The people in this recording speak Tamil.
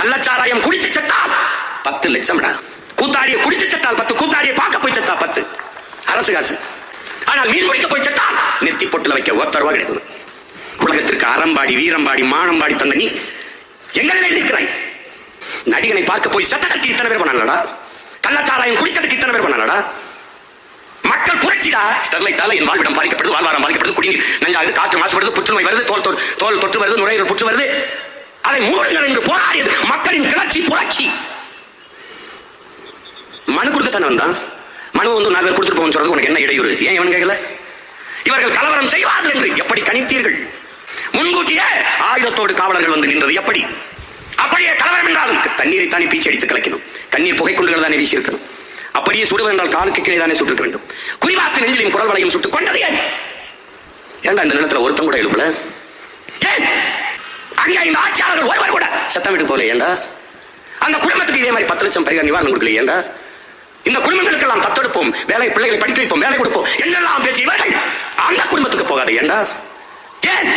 கள்ளச்சாராயம் குடிச்சு செத்தால் பத்து லட்சம்டா. கூத்தாடிய குடிச்சு செத்தால் பத்து கூத்தாடிய பார்க்க போய் செத்தா பத்து. அரசு காசு. ஆனால் மீன் பிடிக்க போய் செத்தால் நெத்தி பொட்டில் வைக்க ஒத்த ரூபா கிடையாது. உலகத்திற்கு அறம்பாடி வீரம்பாடி மானம்பாடி தந்த நீ எங்களிலே நிற்கிறாய்? நடிகனை பார்க்க போய் செத்ததற்கு இத்தனை பேர் பண்ணலடா கள்ளச்சாராயம் குடிச்சதுக்கு இத்தனை பேர் பண்ணலடா மக்கள் புரட்சிடா? ஸ்டெர்லைட்டால என் வாழ்விடம் பாதிக்கப்படுது வாழ்வாரம் பாதிக்கப்படுது குடிநீர் நஞ்சாகுது காற்று மாசுபடுது புற்றுநோய் வருது தோல் தோல் தோல் தொற்று வருது நுரையீரல் புற்று வருது. அதை மூடுங்கள் என்று போராடியது மக்களின் கிளர்ச்சி புரட்சி. மனு கொடுக்கத்தானே வந்தான்? மனு வந்து நகர் கொடுத்துட்டு போகணும் சொல்றது உனக்கு என்ன இடையூறு? ஏன் இவன் கேட்கல? இவர்கள் கலவரம் செய்வார்கள் என்று எப்படி கணித்தீர்கள்? முன்கூட்டியே ஆயுதத்தோடு காவலர்கள் வந்து நின்றது எப்படி? அப்படியே கலவரம் என்றாலும் தண்ணீரை தானே பீச்சி அடித்து கலக்கணும் தண்ணீர் புகைக்குண்டுகள் தானே வீசி இருக்கணும் அப்படியே சுடுவது என்றால் காலுக்கு கீழே தானே சுட்டிருக்க வேண்டும். குறிவாத்து நெஞ்சிலின் குரல் வளையும் சுட்டுக் கொண்டது ஏன்? ஏன்டா இந்த நிலத்தில் ஒருத்தன் கூட எழுப்பல? அங்க இந்த ஆட்சியாளர்கள் ஒருவர் கூட சத்தம் விட்டு போல ஏண்டா? அந்த குடும்பத்துக்கு இதே மாதிரி பத்து லட்சம் பரிகார நிவாரணம் கொடுக்கல ஏண்டா? இந்த குடும்பங்களுக்கெல்லாம் தத்தெடுப்போம் வேலை பிள்ளைகளை படிக்க வைப்போம் வேலை கொடுப்போம் என்னெல்லாம் பேசி இவர்கள் அந்த குடும்பத்துக்கு போகாது ஏண்டா? ஏன்?